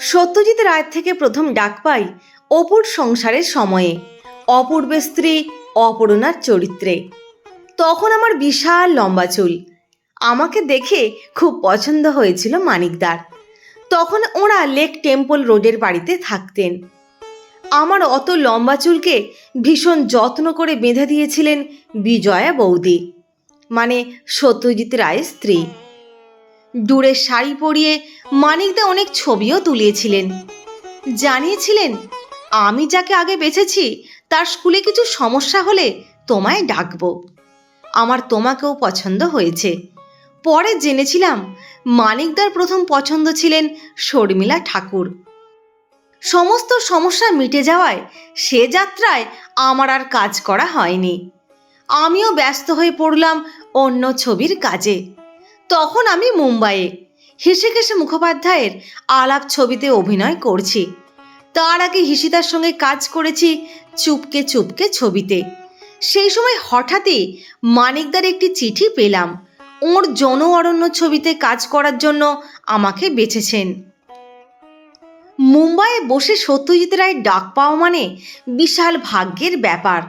সত্যজিৎ রায়ের থেকে প্রথম ডাক পাই অপুর সংসারের সময়ে। অপূর্বের স্ত্রী, অপূর্ণার চরিত্রে। তখন আমার বিশাল লম্বা চুল। আমাকে দেখে খুব পছন্দ হয়েছিল মানিকদার। তখন ওরা লেক টেম্পল রোডের বাড়িতে থাকতেন। আমার অত লম্বা চুলকে ভীষণ যত্ন করে বেঁধে দিয়েছিলেন বিজয়া বৌদি মানে সত্যজিৎ রায়ের স্ত্রী। দূরের শাড়ি পরিয়ে মানিকদা অনেক ছবিও তুলিয়েছিলেন। জানিয়েছিলেন, আমি যাকে আগে বেছেছি, তার স্কুলে কিছু সমস্যা হলে তোমায় ডাকবো। আমার তোমাকেও পছন্দ হয়েছে। পরে জেনেছিলাম, মানিকদার প্রথম পছন্দ ছিলেন শর্মিলা ঠাকুর। সমস্ত সমস্যা মিটে যাওয়ায় সে যাত্রায় আমার আর কাজ করা হয়নি। আমিও ব্যস্ত হয়ে পড়লাম অন্য ছবির কাজে। তখন আমি মুম্বাইয়ে। হিসেকেশে মুখোপাধ্যায়ের আলাপ ছবিতে অভিনয় করছি। তার আগে হিসিতার সঙ্গে কাজ করেছি চুপকে চুপকে ছবিতে। সেই সময় হঠাৎই মানিকদার একটি চিঠি পেলাম। ওর জন অরণ্য ছবিতে কাজ করার জন্য আমাকে বেছেছেন। মুম্বাইয়ে বসে সত্যজিৎ রায়ের ডাক পাওয়া মানে বিশাল ভাগ্যের ব্যাপার।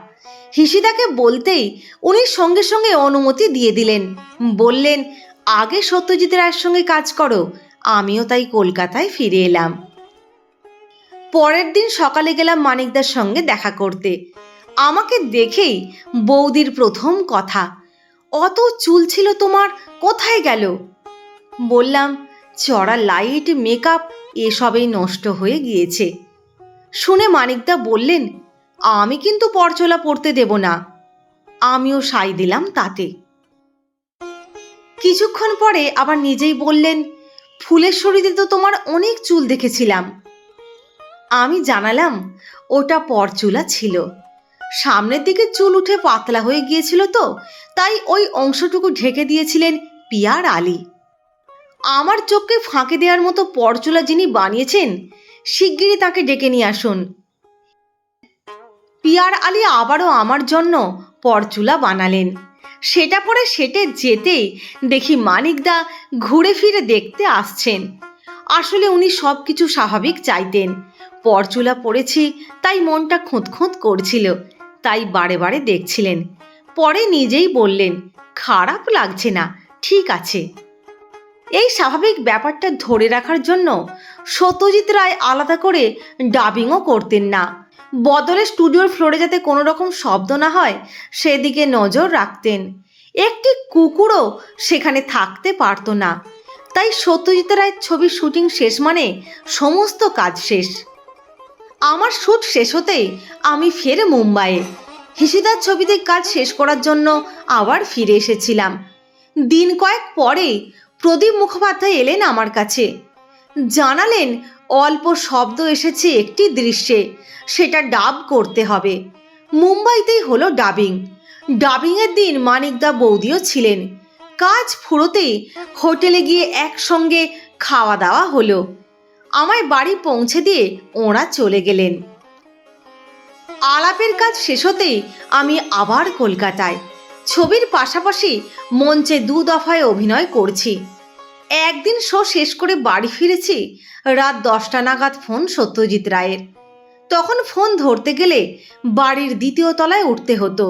হিসিদাকে বলতেই উনি সঙ্গে সঙ্গে অনুমতি দিয়ে দিলেন। বললেন আগে সত্যজিৎ রায়ের সঙ্গে কাজ করো। আমিও তাই কলকাতায় ফিরে এলাম। পরের দিন সকালে গেলাম মানিকদার সঙ্গে দেখা করতে। আমাকে দেখেই বৌদির প্রথম কথা, অত চুল ছিল তোমার, কোথায় গেল? বললাম, চড়া লাইট, মেকআপ, এসবেই নষ্ট হয়ে গিয়েছে। শুনে মানিকদা বললেন, আমি কিন্তু পরচলা পড়তে দেব না। আমিও সাই দিলাম তাতে। কিছুক্ষণ পরে আবার নিজেই বললেন, ফুলের শরীরে তো তোমার অনেক চুল দেখেছিলাম। আমি জানালাম, ওটা পরচুলা ছিল। সামনের দিকে চুল উঠে পাতলা হয়ে গিয়েছিল তো, তাই ওই অংশটুকু ঢেকে দিয়েছিলেন পিয়ার আলী। আমার চোখকে ফাঁকে দেওয়ার মতো পরচুলা যিনি বানিয়েছেন, শিগগিরই তাকে ডেকে নিয়ে আসুন। পিয়ার আলী আবারও আমার জন্য পরচুলা বানালেন। সেটা পরে সেটে যেতেই দেখি মানিকদা ঘুরে ফিরে দেখতে আসছেন। আসলে উনি সব কিছু স্বাভাবিক চাইতেন। পরচুলা পড়েছি, তাই মনটা খুঁত খুঁত করছিল, তাই বারে বারে দেখছিলেন। পরে নিজেই বললেন, খারাপ লাগছে না, ঠিক আছে। এই স্বাভাবিক ব্যাপারটা ধরে রাখার জন্য সত্যজিৎ রায় আলাদা করে ডাবিংও করতেন না। বদলে স্টুডিওর ফ্লোরে যাতে কোনো রকম শব্দ না হয়, সেদিকে নজর রাখতেন। একটি কুকুরও সেখানে থাকতে পারতো না। তাই সত্যজিৎ রায়ের ছবির শুটিং শেষ মানে সমস্ত কাজ শেষ। আমার শ্যুট শেষ হতেই আমি ফের মুম্বাইয়ে। হিসিদার ছবিতে কাজ শেষ করার জন্য আবার ফিরে এসেছিলাম। দিন কয়েক পরে প্রদীপ মুখোপাধ্যায় এলেন আমার কাছে। জানালেন অল্প শব্দ এসেছে একটি দৃশ্যে। সেটা ডাব করতে হবে। মুম্বাইতেই হলো ডাবিং। ডাবিংয়ের দিন মানিকদা বৌদিও ছিলেন। কাজ ফুরোতেই হোটেলে গিয়ে একসঙ্গে খাওয়া দাওয়া হলো। আমায় বাড়ি পৌঁছে দিয়ে ওরা চলে গেলেন। আলাপের কাজ শেষ হতেই আমি আবার কলকাতায়। ছবির পাশাপাশি মঞ্চে দু দফায় অভিনয় করছি। একদিন শো শেষ করে বাড়ি ফিরেছি, রাত দশটা নাগাদ ফোন সত্যজিৎ রায়ের। তখন ফোন ধরতে গেলে বাড়ির দ্বিতীয় তলায় উঠতে হতো।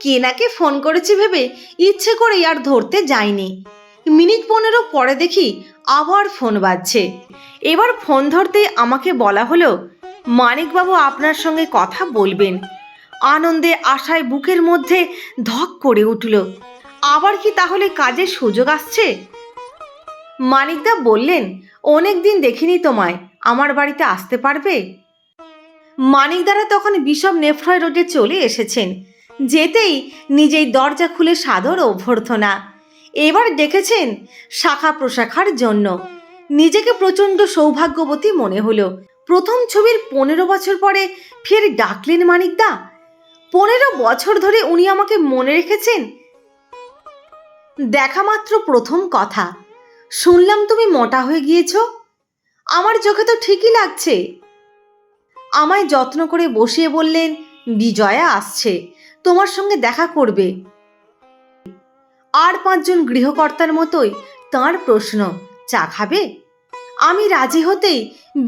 কে নাকে ফোন করেছে ভেবে ইচ্ছে করে আর ধরতে যায়নি। মিনিট পনেরো পরে দেখি আবার ফোন বাজছে। এবার ফোন ধরতে আমাকে বলা হলো, মানিকবাবু আপনার সঙ্গে কথা বলবেন। আনন্দে আশায় বুকের মধ্যে ধক করে উঠল, আবার কি তাহলে কাজের সুযোগ আসছে? মানিকদা বললেন, অনেক দিন দেখিনি তোমায়, আমার বাড়িতে আসতে পারবে? মানিকদারা তখন বিশপ নেফ্রয় রোডে চলে এসেছেন। যেতেই নিজেই দরজা খুলে সাদর অভ্যর্থনা। এবার ডেকেছেন শাখা প্রশাখার জন্য। নিজেকে প্রচণ্ড সৌভাগ্যবতী মনে হলো। প্রথম ছবির পনেরো বছর পরে ফের ডাকলেন মানিকদা পনেরো বছর ধরে উনি আমাকে মনে রেখেছেন। দেখা মাত্র প্রথম কথা। শুনলাম তুমি মোটা হয়ে গিয়েছ। আমার চোখে তো ঠিকই লাগছে। আমায় যত্ন করে বসিয়ে বললেন, বিজয়া আসছে, তোমার সঙ্গে দেখা করবে। আর পাঁচজন গৃহকর্তার মতোই তার প্রশ্ন, চা খাবে? আমি রাজি হতেই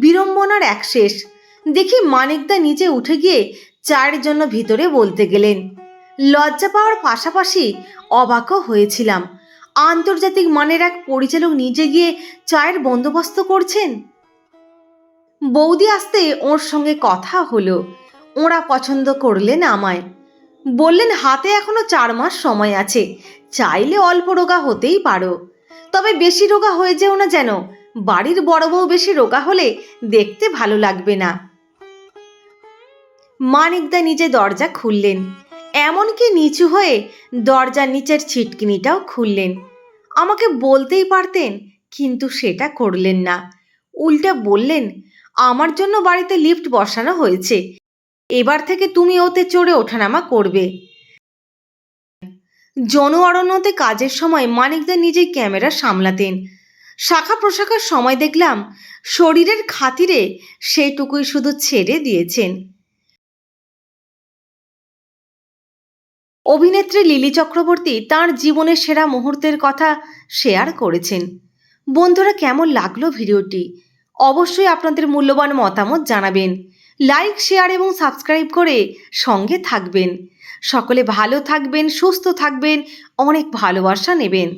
বিড়ম্বনার এক শেষ, দেখি মানিকদা নিচে উঠে গিয়ে চায়ের জন্য ভিতরে বলতে গেলেন, লজ্জা পাওয়ার পাশাপাশি অবাকও হয়েছিলাম। আন্তর্জাতিক মানের এক পরিচালক নিজে গিয়ে চায়ের বন্দোবস্ত করছেন? বৌদি আসতে ওর সঙ্গে কথা হলো। ওরা পছন্দ করলেন আমায়। বললেন, হাতে এখনও চার মাস সময় আছে, চাইলে অল্প রোগা হতেই পারো। তবে বেশি রোগা হয়ে যেও না যেন, বাড়ির বড় বউ বেশি রোগা হলে দেখতে ভালো লাগবে না। মানিকদা নিজে দরজা খুললেন। এমনকি নিচু হয়ে দরজার নিচের ছিটকিনিটাও খুললেন। আমাকে বলতেই পারতেন, কিন্তু সেটা করলেন না। উল্টা বললেন, আমার জন্য বাড়িতে লিফট বসানো হয়েছে। এবার থেকে তুমি ওতে চড়ে ওঠানামা করবে। জন অরণ্যতে কাজের সময় মানিকদা নিজেই ক্যামেরা সামলাতেন। শাখা প্রশাখার সময় দেখলাম, শরীরের খাতিরে সেটুকুই শুধু ছেড়ে দিয়েছেন। অভিনেত্রী লিলি চক্রবর্তী তার জীবনের সেরা মুহূর্তের কথা শেয়ার করেছেন। বন্ধুরা, কেমন লাগল ভিডিওটি? অবশ্যই আপনাদের মূল্যবান মতামত জানাবেন। লাইক, শেয়ার এবং সাবস্ক্রাইব করে সঙ্গে থাকবেন। সকলে ভালো থাকবেন, সুস্থ থাকবেন, অনেক ভালোবাসা নেবেন।